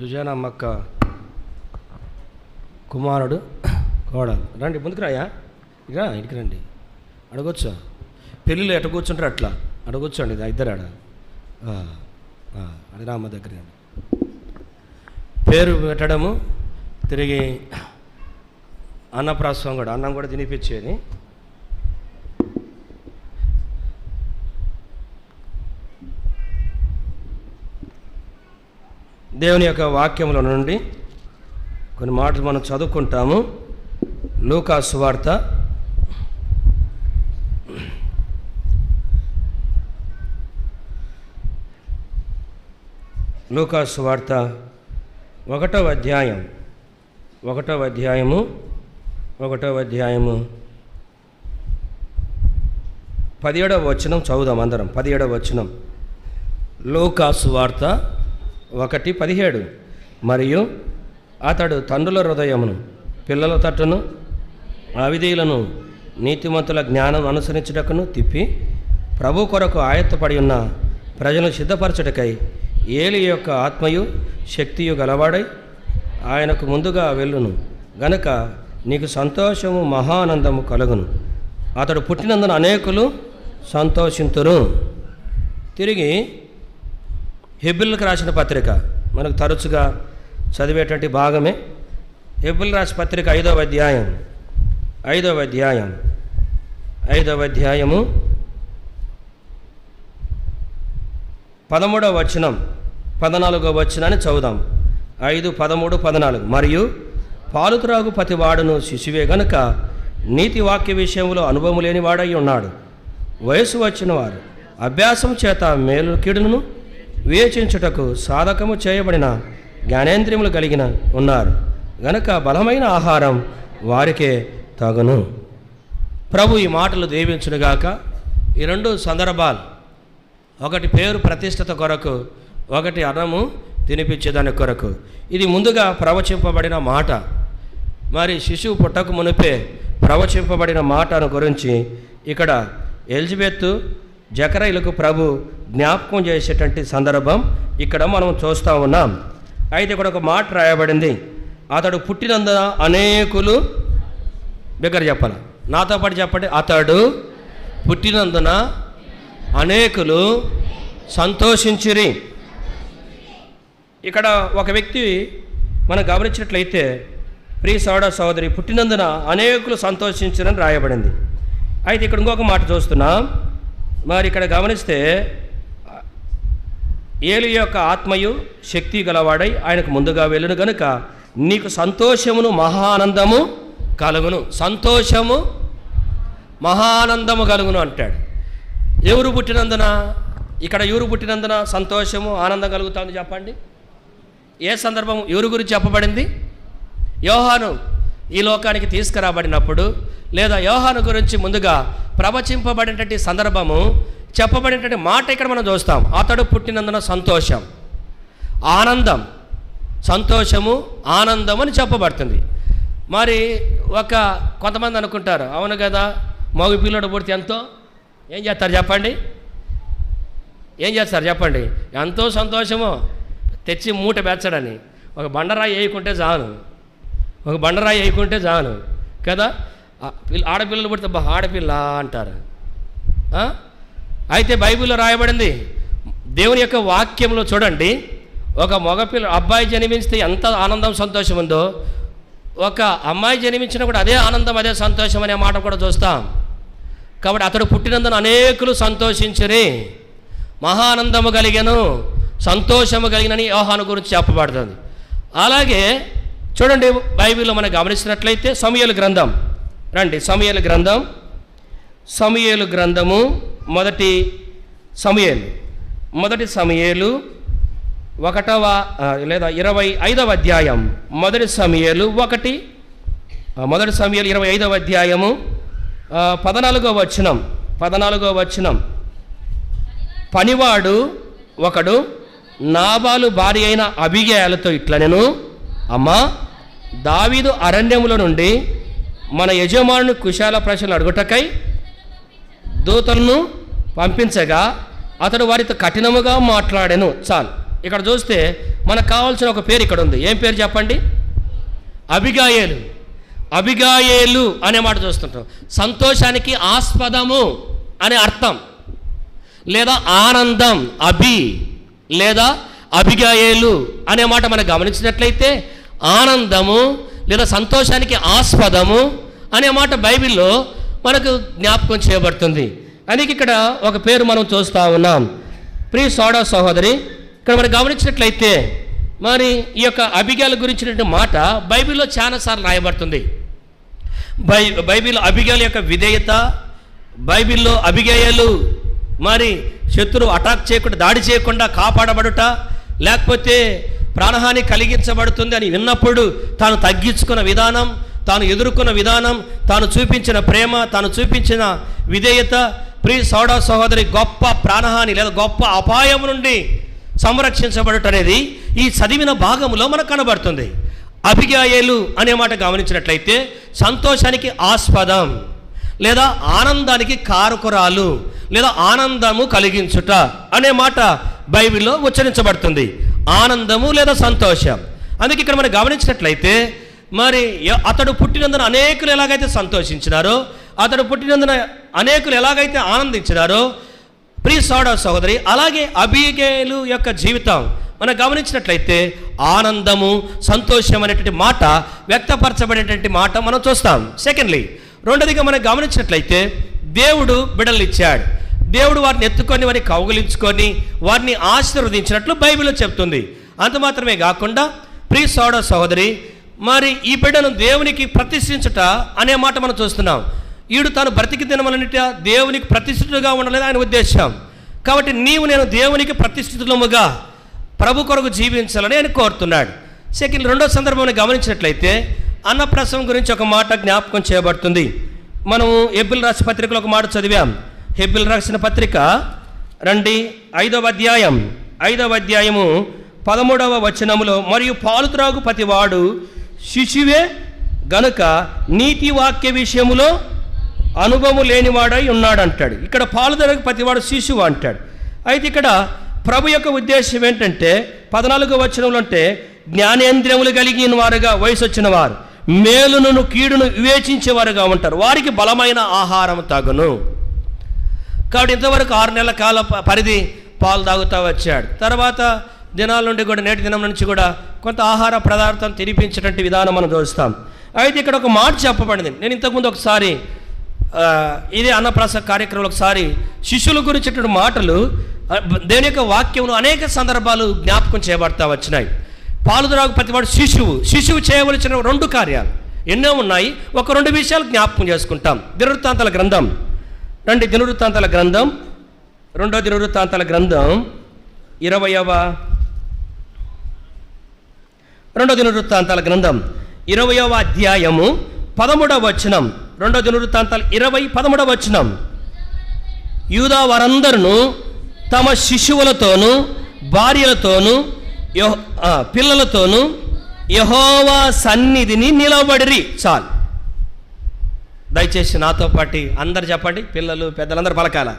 సుజానమ్మక్క కుమారుడు కోడలు. రండి ముందుకు రాయా? ఇకరా ఇంటికి రండి. అడగొచ్చా? పెళ్ళిలో ఎట్ట కూర్చుంటారు అట్లా? అడగొచ్చండి ఇది ఇద్దరు ఆడ. అది రామ్మ దగ్గర పేరు పెట్టడము తిరిగి అన్నప్రాసం కూడా అన్నం కూడా తినిపించేది. దేవుని యొక్క వాక్యముల నుండి కొన్ని మాటలు మనం చదువుకుంటాము. లూకాసు వార్త. లూకాసు వార్త ఒకటవ అధ్యాయం. ఒకటవ అధ్యాయము. ఒకటవ అధ్యాయము. పదిహేడవ వచనం చదువుదాం అందరం. పదిహేడవ వచనం. లూకా వార్త ఒకటి పదిహేడు. మరియు అతడు తండ్రుల హృదయమును పిల్లల తట్టును అవిధీలను నీతిమంతుల జ్ఞానం అనుసరించుటకును తిప్పి ప్రభు కొరకు ఆయత్తపడి ఉన్న ప్రజలను సిద్ధపరచుటకై ఏలి యొక్క ఆత్మయు శక్తియు గలవాడై ఆయనకు ముందుగా వెళ్ళును. గనక నీకు సంతోషము మహానందము కలుగును. అతడు పుట్టినందున అనేకులు సంతోషింతురు. తిరిగి హెబిల్కి రాసిన పత్రిక. మనకు తరచుగా చదివేటువంటి భాగమే హెబిల్ రాసిన పత్రిక ఐదవ అధ్యాయం. ఐదవ అధ్యాయం. ఐదవ అధ్యాయము పదమూడవ వచనం పద్నాలుగో వచనాన్ని చదువుదాం. ఐదు పదమూడు పద్నాలుగు. మరియు పాలుతురాగు త్రాగు శిశువే గనుక నీతి వాక్య విషయంలో అనుభవం లేని వాడై ఉన్నాడు. వయసు వచ్చిన వారు అభ్యాసం చేత మేలు కీడును వివేచించుటకు సాధకము చేయబడిన జ్ఞానేంద్రియములు కలిగిన ఉన్నారు. గనక బలమైన ఆహారం వారికే తగును. ప్రభు ఈ మాటలు దీవించునుగాక. ఈ రెండు సందర్భాలు. ఒకటి పేరు ప్రతిష్టత కొరకు ఒకటి అన్నము తినిపించేదాని కొరకు. ఇది ముందుగా ప్రవచింపబడిన మాట. మరి శిశువు పుట్టకు మునిపే ప్రవచింపబడిన మాటను గురించి ఇక్కడ ఎలిజబెత్ జకరైలకు ప్రభు జ్ఞాపకం చేసేటువంటి సందర్భం ఇక్కడ మనం చూస్తూ ఉన్నాం. అయితే ఇక్కడ ఒక మాట రాయబడింది. అతడు పుట్టినందున అనేకులు దగ్గర చెప్పాలి. నాతో పాటు చెప్పండి. అతడు పుట్టినందున అనేకులు సంతోషించిరి. ఇక్కడ ఒక వ్యక్తి మనం గమనించినట్లయితే ప్రియ సోడ సోదరి పుట్టినందున అనేకులు సంతోషించరని రాయబడింది. అయితే ఇక్కడ ఇంకొక మాట చూస్తున్నాం. మరి ఇక్కడ గమనిస్తే ఏలి యొక్క ఆత్మయు శక్తి గలవాడై ఆయనకు ముందుగా వెళ్ళును గనుక నీకు సంతోషమును మహానందము కలుగును. సంతోషము మహానందము కలుగును అంటాడు. ఎవరు పుట్టినందున? ఇక్కడ ఎవరు పుట్టినందున సంతోషము ఆనందం కలుగుతుంది చెప్పండి. ఏ సందర్భం ఎవరి గురించి చెప్పబడింది? యోహాను ఈ లోకానికి తీసుకురాబడినప్పుడు లేదా యోహాను గురించి ముందుగా ప్రవచింపబడినటువంటి సందర్భము చెప్పబడినటువంటి మాట ఇక్కడ మనం చూస్తాం. అతడు పుట్టినందున సంతోషం. ఆనందం. సంతోషము ఆనందం అని చెప్పబడుతుంది. మరి ఒక కొంతమంది అనుకుంటారు అవును కదా మగ పిల్లడు పుడితే ఎంతో? ఏం చేస్తారు చెప్పండి. ఏం చేస్తారు చెప్పండి. ఎంతో సంతోషము తెచ్చి మూట బెచ్చడని ఒక బండరాయి వేయకుంటే చాలు. ఒక బండరాయి అయికుంటే చాలు. కదా? ఆడపిల్లలు పుడితే బా ఆడపిల్ల అంటారు. అయితే బైబిల్లో రాయబడింది దేవుని యొక్క వాక్యంలో చూడండి ఒక మగపిల్ల అబ్బాయి జన్మిస్తే ఎంత ఆనందం సంతోషం ఉందో ఒక అమ్మాయి జన్మించినా కూడా అదే ఆనందం అదే సంతోషం అనే మాట కూడా చూస్తాం. కాబట్టి అతడు పుట్టినందున అనేకులు సంతోషించరి. మహానందము కలిగను సంతోషము కలిగినని యోహాను గురించి చెప్పబడుతుంది. అలాగే చూడండి బైబిల్లో మనం గమనించినట్లయితే సమయలు గ్రంథం. రండి సమయలు గ్రంథం. సమయలు గ్రంథము మొదటి సమయలు. మొదటి సమయలు ఒకటవ లేదా ఇరవై ఐదవ అధ్యాయం. మొదటి సమయలు ఒకటి మొదటి సమయాలు ఇరవై ఐదవ అధ్యాయము పదనాలుగో వచనం. పదనాలుగో వచనం. పనివాడు ఒకడు నాబాలు భార్య అయిన అభిగయాలతో ఇట్లా నేను అమ్మా దావీదు అరణ్యముల నుండి మన యజమానుని కుశాల ప్రశ్నలు అడుగుటకై దూతలను పంపించగా అతడు వారితో కఠినముగా మాట్లాడాను. చాలు. ఇక్కడ చూస్తే మనకు కావాల్సిన ఒక పేరు ఇక్కడ ఉంది. ఏం పేరు చెప్పండి? అభిగాయేలు అభిగాయేలు అనే మాట చూస్తుంటాం సంతోషానికి ఆస్పదము అనే అర్థం. లేదా ఆనందం అభి. లేదా అభిగాయేలు అనే మాట మనం గమనించినట్లయితే ఆనందము లేదా సంతోషానికి ఆస్పదము అనే మాట బైబిల్లో మనకు జ్ఞాపకం చేయబడుతుంది. అందుకే ఇక్కడ ఒక పేరు మనం చూస్తూ ఉన్నాం. ప్రియ సోడా సహోదరి ఇక్కడ మనం గమనించినట్లయితే మరి ఈ యొక్క అభిగాల గురించినటువంటి మాట బైబిల్లో చాలాసార్లు రాయబడుతుంది. బై బైబిల్ అభిగాల యొక్క విధేయత బైబిల్లో అభిగేయాలు మరి శత్రువు అటాక్ చేయకుండా దాడి చేయకుండా కాపాడబడుట లేకపోతే ప్రాణహాని కలిగించబడుతుంది అని విన్నప్పుడు తాను తగ్గించుకున్న విధానం తాను ఎదుర్కొన్న విధానం తాను చూపించిన ప్రేమ తాను చూపించిన విధేయత ప్రీ సోడా సహోదరి గొప్ప ప్రాణహాని లేదా గొప్ప అపాయం నుండి సంరక్షించబడటం అనేది ఈ చదివిన భాగంలో మనకు కనబడుతుంది. అభిగాయలు అనే మాట గమనించినట్లయితే సంతోషానికి ఆస్పదం లేదా ఆనందానికి కారకురాలు లేదా ఆనందము కలిగించుట అనే మాట బైబిల్లో ఉచ్చరించబడుతుంది. ఆనందము లేదా సంతోషం? అందుకే ఇక్కడ మనం గమనించినట్లయితే మరి అతడు పుట్టినందున అనేకులు ఎలాగైతే సంతోషించినారో అతడు పుట్టినందున అనేకులు ఎలాగైతే ఆనందించినారో ప్రియ సోడా సహోదరి అలాగే అభిగేలు యొక్క జీవితం మనం గమనించినట్లయితే ఆనందము సంతోషం అనేటువంటి మాట వ్యక్తపరచబడేటువంటి మాట మనం చూస్తాం. సెకండ్లీ రెండోదిగా మనం గమనించినట్లయితే దేవుడు బిడల్నిచ్చాడు దేవుడు వారిని ఎత్తుకొని వారిని కౌగులించుకొని వారిని ఆశీర్వదించినట్లు బైబిల్లో చెప్తుంది. అంత మాత్రమే కాకుండా ప్రియ సోడ సహోదరి మరి ఈ బిడ్డను దేవునికి ప్రతిష్ఠించుట అనే మాట మనం చూస్తున్నాం. ఈడు తాను బ్రతికి తినమలనిట దేవునికి ప్రతిష్ఠితుడుగా ఉండలేదు ఆయన ఉద్దేశం కాబట్టి నీవు నేను దేవునికి ప్రతిష్ఠితులముగా ప్రభు కొరకు జీవించాలని ఆయన కోరుతున్నాడు. సెకండ్ రెండో సందర్భంలో గమనించినట్లయితే అన్నప్రసవం గురించి ఒక మాట జ్ఞాపకం చేయబడుతుంది. మనము ఎబ్బిల్ రాసి పత్రికలో ఒక మాట చదివాం. హెబిల్ రాసిన పత్రిక రండి ఐదవ అధ్యాయం. ఐదవ అధ్యాయము పదమూడవ వచనములో మరియు పాలు త్రాగు ప్రతివాడు శిశువే గనుక నీతి వాక్య విషయములో అనుభవం లేనివాడై ఉన్నాడు అంటాడు ఇక్కడ పాలు త్రాగు ప్రతివాడు శిశువు అంటాడు. అయితే ఇక్కడ ప్రభు యొక్క ఉద్దేశం ఏంటంటే పద్నాలుగు వచనములు అంటే జ్ఞానేంద్రియములు కలిగిన వారుగా వయసు వచ్చిన వారు మేలును కీడును వివేచించేవారుగా ఉంటారు. వారికి బలమైన ఆహారం తగును. కాబట్టి ఇంతవరకు ఆరు నెలల కాల పరిధి పాలు తాగుతూ వచ్చాడు. తర్వాత దినాల నుండి కూడా నేటి దినం నుంచి కూడా కొంత ఆహార పదార్థం తినిపించినటువంటి విధానం మనం చూస్తాం. అయితే ఇక్కడ ఒక మాట చెప్పబడింది. నేను ఇంతకుముందు ఒకసారి ఇదే అన్నప్రాస కార్యక్రమంలో ఒకసారి శిష్యుల గురించినటువంటి మాటలు దేని యొక్క వాక్యమును అనేక సందర్భాలు జ్ఞాపకం చేయబడతా వచ్చినాయి. పాలుదరాకు ప్రతివాడు శిశువు. శిశువు చేయవలసిన రెండు కార్యాలు ఎన్నో ఉన్నాయి. ఒక రెండు విషయాలు జ్ఞాపకం చేసుకుంటాం. దినవృత్తాంతాల గ్రంథం. రండి దినవృత్తాంతాల గ్రంథం రెండో దినవృత్తాంతాల గ్రంథం ఇరవయవ రెండో దినవృత్తాంతాల గ్రంథం ఇరవయవ అధ్యాయము పదమూడవ వచనం రెండో దినవృత్తాంతాలు ఇరవై పదమూడవ వచనం. యూదా వారందరూ తమ శిశువులతోనూ భార్యలతోనూ యహో పిల్లలతోనూ యహోవా సన్నిధిని నిలబడిరి. చాలు. దయచేసి నాతో పాటి అందరు చెప్పండి. పిల్లలు పెద్దలందరూ పలకాల.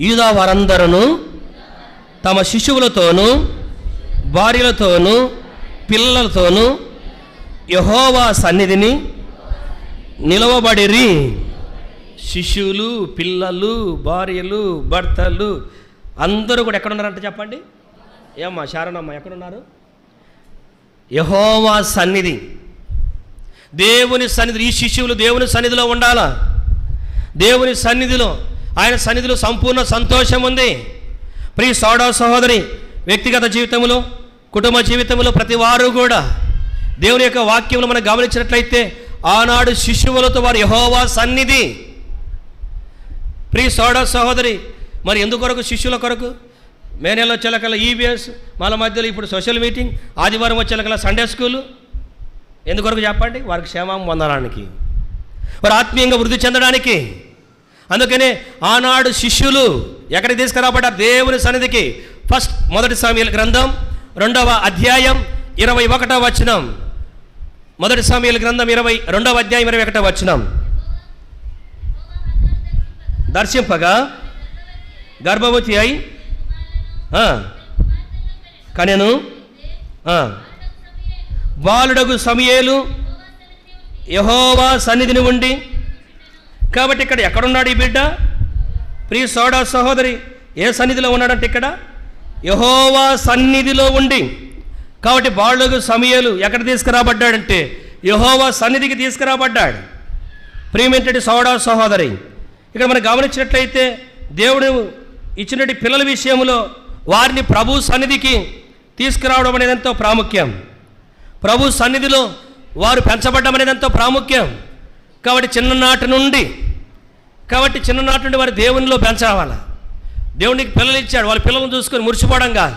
యూదా వారందరూ తమ శిశువులతోనూ భార్యలతోనూ పిల్లలతోనూ యహోవా సన్నిధిని నిలవబడిరి. శిశువులు పిల్లలు భార్యలు భర్తలు అందరూ కూడా ఎక్కడున్నారంట చెప్పండి. ఏమ్మా శారణమ్మ ఎక్కడున్నారు? యహోవా సన్నిధి. దేవుని సన్నిధి ఈ శిష్యులు దేవుని సన్నిధిలో ఉండాలా? దేవుని సన్నిధిలో ఆయన సన్నిధిలో సంపూర్ణ సంతోషం ఉంది. ప్రియ సోడా సహోదరి వ్యక్తిగత జీవితంలో కుటుంబ జీవితంలో ప్రతి వారు కూడా దేవుని యొక్క వాక్యములు మనం గమనించినట్లయితే ఆనాడు శిష్యువులతో వారి యహోవా సన్నిధి. ప్రియ సోడా సహోదరి మరి ఎందుకొరకు శిష్యుల కొరకు? మే నెలలో వచ్చేలకల్లా ఈబీఎస్ మళ్ళ మధ్యలో ఇప్పుడు సోషల్ మీటింగ్ ఆదివారం వచ్చేలకల్లా సండే స్కూలు ఎందుకొరకు చెప్పండి? వారి క్షేమం పొందడానికి. వారు ఆత్మీయంగా వృద్ధి చెందడానికి. అందుకనే ఆనాడు శిష్యులు ఎక్కడికి తీసుకురాబడ్డారు? దేవుని సన్నిధికి. ఫస్ట్ మొదటి సమయాల గ్రంథం రెండవ అధ్యాయం ఇరవై ఒకటవ వచనం. మొదటి సమయాల గ్రంథం ఇరవై రెండవ అధ్యాయం ఇరవై ఒకటవ వచనం. దర్శింపగా గర్భవతి అయి ఆ, బాలుడగు సమయేలు యహోవా సన్నిధిని ఉండి. కాబట్టి ఇక్కడ ఎక్కడున్నాడు ఈ బిడ్డ? ప్రియ సోడా సహోదరి ఏ సన్నిధిలో ఉన్నాడంటే ఇక్కడ? యహోవా సన్నిధిలో ఉండి. కాబట్టి బాలుడగు సమయలు ఎక్కడ తీసుకురాబడ్డాడంటే? యహోవా సన్నిధికి తీసుకురాబడ్డాడు. ప్రియమేంటంటే సోడా సహోదరి ఇక్కడ మనం గమనించినట్లయితే దేవుడు ఇచ్చినటువంటి పిల్లల విషయంలో వారిని ప్రభు సన్నిధికి తీసుకురావడం అనేది ఎంతో ప్రాముఖ్యం. ప్రభు సన్నిధిలో వారు పెంచబడ్డం అనేది ఎంతో ప్రాముఖ్యం. కాబట్టి చిన్ననాటి నుండి కాబట్టి చిన్ననాటి నుండి వారి దేవునిలో పెంచావాల దేవునికి పిల్లలు ఇచ్చాడు. వాళ్ళ పిల్లలను చూసుకొని మురిసిపోవడం కాదు.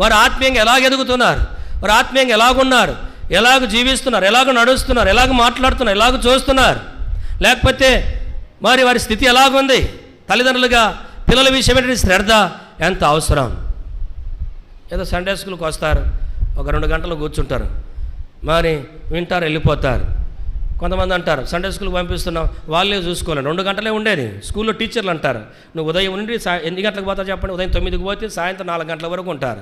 వారు ఆత్మీయంగా ఎలాగ ఎదుగుతున్నారు? వారు ఆత్మీయంగా ఎలాగున్నారు? ఎలాగ జీవిస్తున్నారు? ఎలాగ నడుస్తున్నారు? ఎలాగ మాట్లాడుతున్నారు? ఎలాగ చూస్తున్నారు? లేకపోతే మరి వారి స్థితి ఎలాగుంది? తల్లిదండ్రులుగా పిల్లల విషయమైన శ్రద్ధ ఎంత అవసరం? ఏదో సండే స్కూల్కి వస్తారు. ఒక రెండు గంటలు కూర్చుంటారు. మరి వింటారు వెళ్ళిపోతారు. కొంతమంది అంటారు సండే స్కూల్కి పంపిస్తున్నాం వాళ్ళే చూసుకోలేండి రెండు గంటలే ఉండేది. స్కూల్లో టీచర్లు అంటారు నువ్వు ఉదయం నుండి సా ఎన్ని గంటలకు పోతావు చెప్పండి ఉదయం తొమ్మిదికి పోతే సాయంత్రం నాలుగు గంటల వరకు ఉంటారు.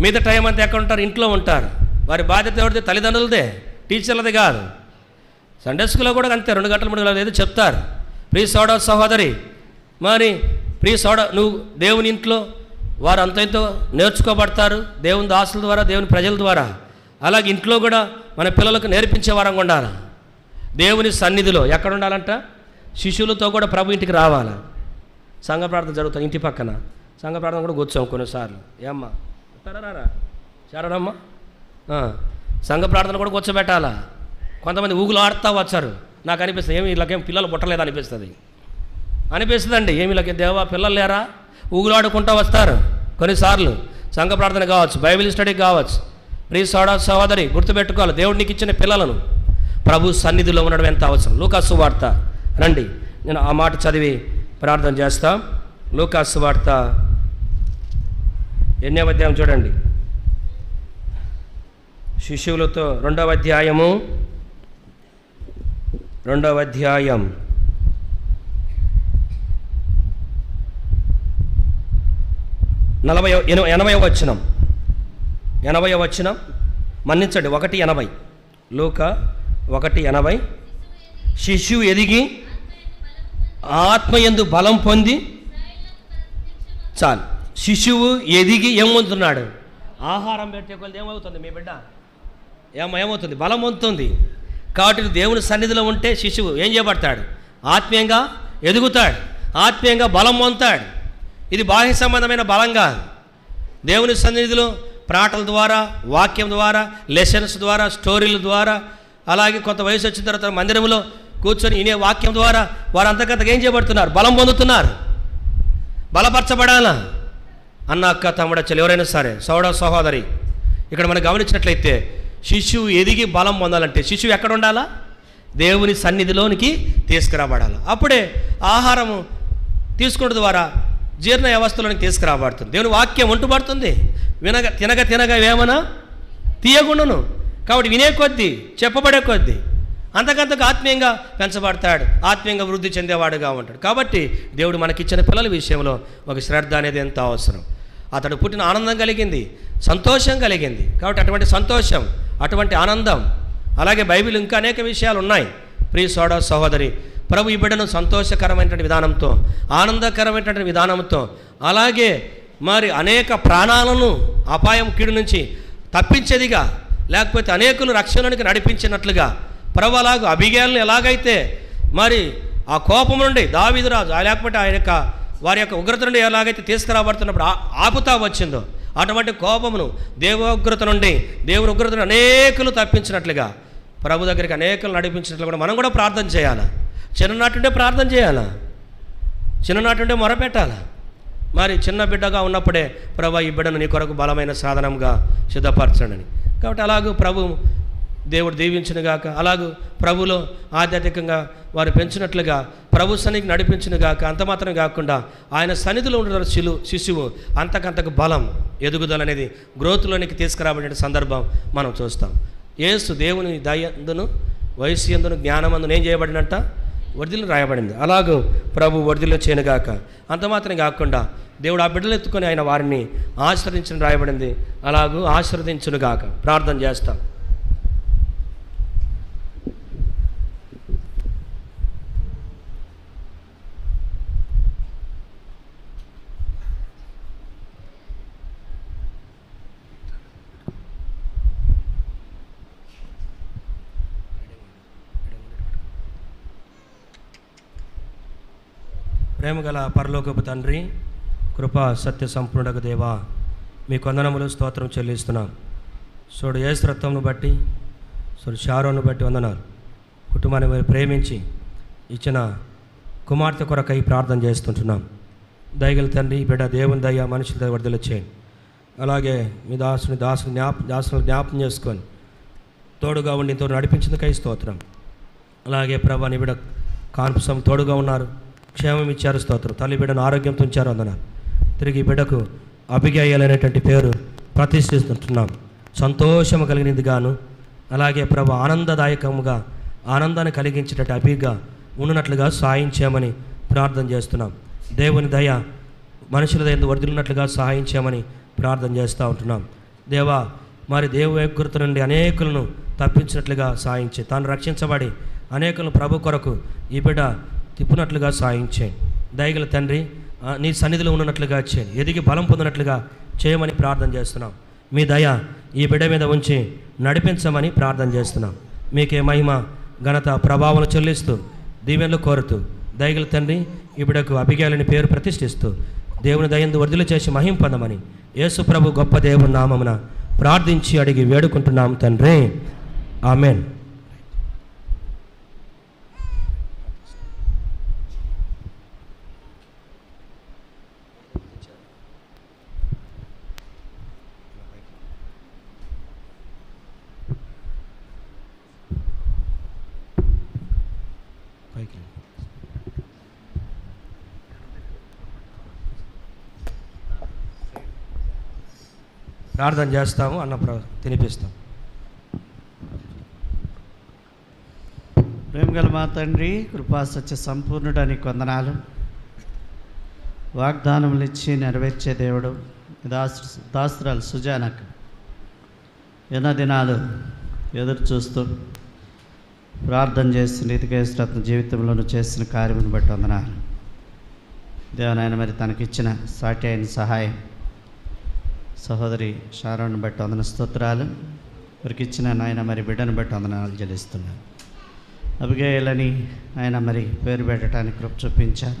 మిగతా టైం అంతా ఎక్కడ ఉంటారు? ఇంట్లో ఉంటారు. వారి బాధ్యత ఎవరిదే? తల్లిదండ్రులదే టీచర్లది కాదు. సండే స్కూల్లో కూడా అంతే రెండు గంటల మూడు గంటలు ఏదో చెప్తారు. ప్రీ సోడ సహోదరి మరి ప్రీ సోడ నువ్వు దేవుని ఇంట్లో వారు అంత ఎంతో నేర్చుకోబడతారు దేవుని దాసుల ద్వారా దేవుని ప్రజల ద్వారా. అలాగే ఇంట్లో కూడా మన పిల్లలకు నేర్పించే వారంగా ఉండాలి? దేవుని సన్నిధిలో ఎక్కడ ఉండాలంట? శిష్యులతో కూడా ప్రభు ఇంటికి రావాలా? సంఘ ప్రార్థన జరుగుతుంది ఇంటి పక్కన. సంఘ ప్రార్థన కూడా కూర్చోం కొన్నిసార్లు. ఏమ్మా తరారా రారా. చేరడమ్మా? సంఘ ప్రార్థన కూడా కూర్చోబెట్టాలా? కొంతమంది ఊగులు ఆడుతూ వచ్చారు. నాకు అనిపిస్తుంది ఏమి వీళ్ళకేం పిల్లలు పుట్టలేదు అనిపిస్తుంది. అనిపిస్తుందండి ఏమి వీళ్ళకి దేవా పిల్లలు లేరా? ఊగులు ఆడుకుంటూ వస్తారు. కొన్నిసార్లు సంఘ ప్రార్థన కావచ్చు బైబిల్ స్టడీ కావచ్చు. ప్రియ సోడా సహోదరి గుర్తుపెట్టుకోవాలి దేవుడు నీకు ఇచ్చిన పిల్లలను ప్రభు సన్నిధిలో ఉండడం ఎంత అవసరం? లూకాసు వార్త. రండి నేను ఆ మాట చదివి ప్రార్థన చేస్తా. లూకాసు వార్త ఎన్నో అధ్యాయం చూడండి. శిశువులతో రెండవ అధ్యాయము. రెండవ అధ్యాయం. నలభై ఎనభై వచనం. ఎనభై వచ్చిన మన్నించండి ఒకటి ఎనభై. లూక ఒకటి ఎనభై. శిశువు ఎదిగి ఆత్మయందు బలం పొంది చాలు. శిశువు ఎదిగి ఏమవుతున్నాడు? ఆహారం పెట్టే కొలది ఏమవుతుంది మీ బిడ్డ? ఏమ ఏమవుతుంది? బలం పొందుతుంది. కాబట్టి దేవుని సన్నిధిలో ఉంటే శిశువు ఏం చేయబడతాడు? ఆత్మీయంగా ఎదుగుతాడు. ఆత్మీయంగా బలం పొందుతాడు. ఇది బాహ్య సంబంధమైన బలంగా దేవుని సన్నిధిలో ప్రాటల ద్వారా వాక్యం ద్వారా లెసన్స్ ద్వారా స్టోరీల ద్వారా అలాగే కొంత వయసు వచ్చిన తర్వాత మందిరంలో కూర్చొని ఇనే వాక్యం ద్వారా వారు అంతకంతగా ఏం చేయబడుతున్నారు? బలం పొందుతున్నారు. బలపరచబడాలా. అన్న అక్క తమ్ముడ ఎవరైనా సరే సోడ సహోదరి ఇక్కడ మనం గమనించినట్లయితే శిశువు ఎదిగి బలం పొందాలంటే శిశువు ఎక్కడ ఉండాలా దేవుని సన్నిధిలోనికి తీసుకురాబడాలి. అప్పుడే ఆహారము తీసుకున్న ద్వారా జీర్ణ వ్యవస్థలోనికి తీసుకురాబడుతుంది. దేవుని వాక్యం ఉంటుబడుతుంది వినగ తినగ తినగ ఏమన్నా తీయకుండాను కాబట్టి వినే కొద్దీ చెప్పబడే కొద్దీ అంతకంతకు ఆత్మీయంగా పెంచబడతాడు. ఆత్మీయంగా వృద్ధి చెందేవాడుగా ఉంటాడు. కాబట్టి దేవుడు మనకిచ్చిన పిల్లల విషయంలో ఒక శ్రద్ధ అనేది ఎంత అవసరం. అతడు పుట్టిన ఆనందం కలిగింది సంతోషం కలిగింది. కాబట్టి అటువంటి సంతోషం అటువంటి ఆనందం అలాగే బైబిల్ ఇంకా అనేక విషయాలు ఉన్నాయి ప్రియ సోడా సహోదరి ప్రభు ఈ బిడ్డను సంతోషకరమైనటువంటి విధానంతో ఆనందకరమైనటువంటి విధానంతో అలాగే మరి అనేక ప్రాణాలను అపాయం కీడు నుంచి తప్పించేదిగా లేకపోతే అనేకులు రక్షణలోనికి నడిపించినట్లుగా ప్రభు అభిగేలను ఎలాగైతే మరి ఆ కోపం నుండి దావిదురాజు లేకపోతే ఆయన యొక్క వారి యొక్క ఉగ్రత నుండి ఎలాగైతే తీసుకురాబడుతున్నప్పుడు ఆపుతా వచ్చిందో అటువంటి కోపమును దేవోగ్రత నుండి దేవుని ఉగ్రత నుండి అనేకులు తప్పించినట్లుగా ప్రభు దగ్గరికి అనేకులు నడిపించినట్లు కూడా మనం కూడా ప్రార్థన చేయాలా? చిన్ననాటి నుండే ప్రార్థన చేయాలా? చిన్ననాటి నుండే మొరపెట్టాలా? మరి చిన్న బిడ్డగా ఉన్నప్పుడే ప్రభు ఈ బిడ్డను నీ కొరకు బలమైన సాధనంగా సిద్ధపరచండి. కాబట్టి అలాగూ ప్రభు దేవుడు దీవించిన గాక అలాగూ ప్రభులో ఆధ్యాత్మికంగా వారు పెంచినట్లుగా ప్రభు సన్నిధికి నడిపించిన గాక అంత మాత్రం కాకుండా ఆయన సన్నిధిలో ఉన్న శిలు శిశువు అంతకంతకు బలం ఎదుగుదల అనేది గ్రోత్లోనికి తీసుకురాబడిన సందర్భం మనం చూస్తాం. ఏసు దేవుని దయందును వయస్సు ఎందును జ్ఞానమందును ఏం చేయబడినట్ట వర్ధిల్లు రాయబడింది. అలాగూ ప్రభు వర్ధిల్లో చేయనుగాక. అంత మాత్రం కాకుండా దేవుడు ఆ బిడ్డలు ఎత్తుకొని ఆయన వారిని ఆశీర్వదించిన రాయబడింది. అలాగూ ఆశ్రదించునుగాక. ప్రార్థన చేస్తాం. ప్రేమగల పరలోకపు తండ్రి కృపా సత్య సంపూర్ణకు దేవా మీ కొందనములు స్తోత్రం చెల్లిస్తున్నాం. సోడు ఏ శ్రత్వంను బట్టి సోడు షారోను బట్టి వందనాలు. కుటుంబాన్ని మీరు ప్రేమించి ఇచ్చిన కుమార్తె కొరకై ప్రార్థన చేస్తుంటున్నాం. దయగల తండ్రి బిడ్డ దేవుని దయ మనుషుల దయ విడుదల చేయండి అలాగే మీ దాసుని దాసుని జ్ఞాప దాసుని జ్ఞాపం చేసుకొని తోడుగా ఉండి తోడు నడిపించిందికై స్తోత్రం. అలాగే ప్రభా నీ కాన్పుసం తోడుగా ఉన్నారు. క్షేమం ఇచ్చారు స్తోత్రం. తల్లి బిడ్డను ఆరోగ్యంతో ఉంచారు అందన తిరిగి ఈ బిడ్డకు అభిగేయాలనేటువంటి పేరు ప్రతిష్ఠిస్తుంటున్నాం సంతోషము కలిగినది గాను అలాగే ప్రభు ఆనందదాయకముగా ఆనందాన్ని కలిగించేటట్టు అభిగా ఉన్నట్లుగా సాయం చేయమని ప్రార్థన చేస్తున్నాం. దేవుని దయ మనుషుల దయ వర్దిలినట్లుగా సహాయం చేయమని ప్రార్థన చేస్తూ ఉంటున్నాం. దేవా మరి దేవు ఏకృత నుండి అనేకులను తప్పించినట్లుగా సాయించి తాను రక్షించబడి అనేకులను ప్రభు కొరకు ఈ బిడ్డ తిప్పునట్లుగా సాయించేయండి దయగల తండ్రి నీ సన్నిధిలో ఉన్నట్లుగా చేయండి ఎదిగి బలం పొందినట్లుగా చేయమని ప్రార్థన చేస్తున్నాం. మీ దయ ఈ బిడ్డ మీద ఉంచి నడిపించమని ప్రార్థన చేస్తున్నాం. మీకే మహిమ ఘనత ప్రభావం చెల్లిస్తూ దీవెనలు కోరుతూ దయగల తండ్రి ఈ బిడ్డకు అభిగాలని పేరు ప్రతిష్ఠిస్తూ దేవుని దయందు వర్ధులు చేసి మహిం పొందమని యేసు ప్రభు గొప్ప దేవుని నామమున ప్రార్థించి అడిగి వేడుకుంటున్నాం తండ్రి. ఆమెన్. ప్రార్థన చేస్తాము అన్న ప్ర- తినిపిస్తాం. ప్రేమగల మా తండ్రి కృపా సత్య సంపూర్ణుడానికి వందనాలు వాగ్దానములు ఇచ్చి నెరవేర్చే దేవుడు దాసు దాసురాలు సుజానక్. ఎన్నో దినాలు ఎదురు చూస్తూ ప్రార్థన చేసి నీతికేశ్వరత్న జీవితంలోనూ చేసిన కార్యమును బట్టి వందనాలు. దేవనాయన మరి తనకిచ్చిన సాటి అయిన సహాయం సహోదరి షారాన్ని బట్టి వందన స్తోత్రాలు. వారికి ఇచ్చిన నాయన మరి బిడ్డను బట్టి వందనాలు చెల్లిస్తున్నాను. అభిగేయాలని ఆయన మరి పేరు పెట్టడానికి కృప చూపించారు.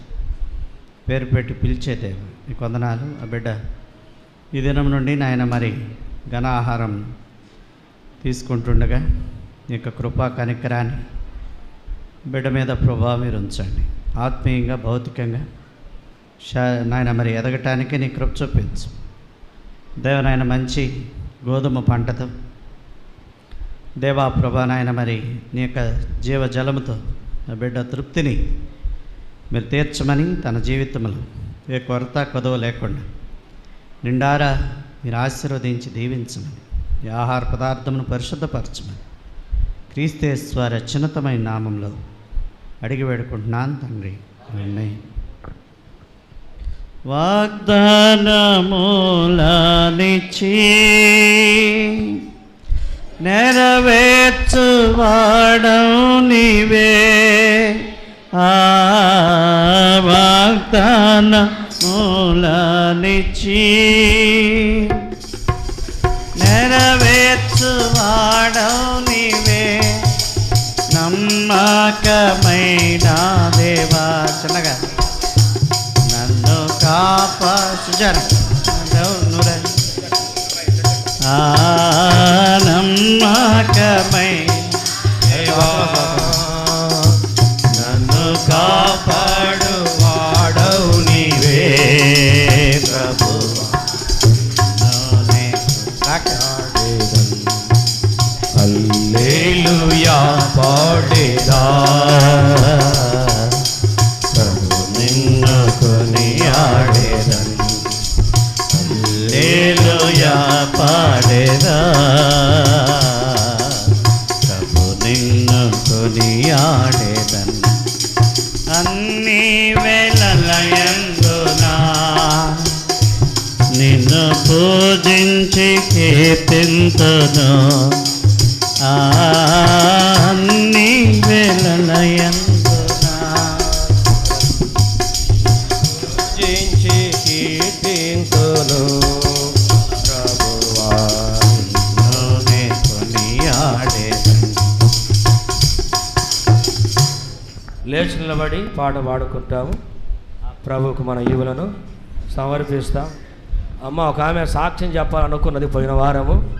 పేరు పెట్టి పిలిచే నీకు ఈ కొందనాలు ఆ బిడ్డ ఈ దినం నుండి నాయన మరి ఘన ఆహారం తీసుకుంటుండగా నీ యొక్క కృపా కనికరాన్ని బిడ్డ మీద ప్రభావం మీరు ఉంచండి. ఆత్మీయంగా భౌతికంగా షా నాయన మరి ఎదగటానికి నీ కృప చూపించు. దేవనాయన మంచి గోధుమ పంటతో దేవా ప్రభానాయన మరి నీ యొక్క జీవ జలముతో నా బిడ్డ తృప్తిని మీరు తీర్చమని తన జీవితంలో ఏ కొరత కొదవ లేకుండా నిండారా మీరు ఆశీర్వదించి దీవించమని ఈ ఆహార పదార్థమును పరిశుద్ధపరచమని క్రీస్తేశ్వర చిన్నతమైన నామంలో అడిగి వేడుకుంటున్నాను తండ్రి ఆమేన్. వాగ్దానములనిచ్చి నెరవేర్చువాడవు నీవే. ఆ వాగ్దాన మూలనిచ్చి నెరవేర్చువాడవు నీవే. నమ్మకమైన దేవా చిన్నగా కాపా సుజాన అన్ని వేళలయందునా? నిన్ను పూజించి కీర్తింతును. ఆ నిలబడి పాట పాడుకుంటాము. ప్రభువుకు మన ఈవులను సమర్పిస్తాం. అమ్మ ఒక ఆమె సాక్ష్యం చెప్పాలనుకున్నది పోయిన వారము.